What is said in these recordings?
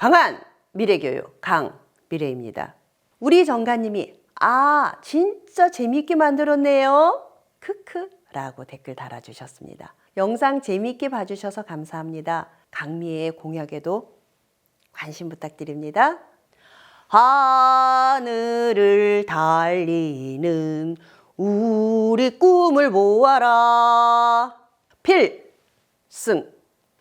강한 미래교육 강 미래입니다. 우리 정가님이 아 진짜 재미있게 만들었네요. 크크라고 댓글 달아주셨습니다. 영상 재미있게 봐주셔서 감사합니다. 강미의 공약에도 관심 부탁드립니다. 하늘을 달리는 우리 꿈을 모아라. 필승.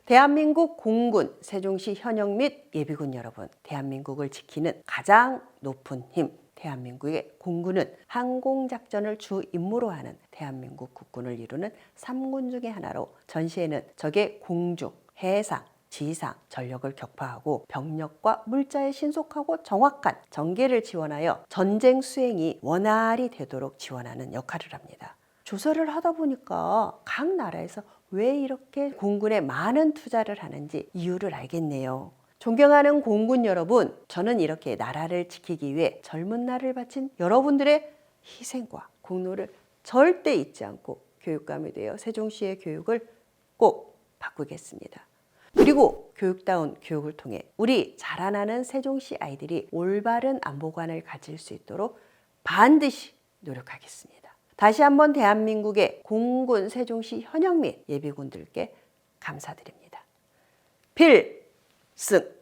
대한민국 공군, 세종시 현역 및 예비군 여러분, 대한민국을 지키는 가장 높은 힘, 대한민국의 공군은 항공작전을 주 임무로 하는 대한민국 국군을 이루는 삼군 중의 하나로 전시에는 적의 공중, 해상, 지상 전력을 격파하고 병력과 물자의 신속하고 정확한 전개를 지원하여 전쟁 수행이 원활히 되도록 지원하는 역할을 합니다. 조사를 하다 보니까 각 나라에서 왜 이렇게 공군에 많은 투자를 하는지 이유를 알겠네요. 존경하는 공군 여러분, 저는 이렇게 나라를 지키기 위해 젊은 날을 바친 여러분들의 희생과 공로를 절대 잊지 않고 교육감이 되어 세종시의 교육을 꼭 바꾸겠습니다. 그리고 교육다운 교육을 통해 우리 자라나는 세종시 아이들이 올바른 안보관을 가질 수 있도록 반드시 노력하겠습니다. 다시 한번 대한민국의 공군 세종시 현역 및 예비군들께 감사드립니다. 필승!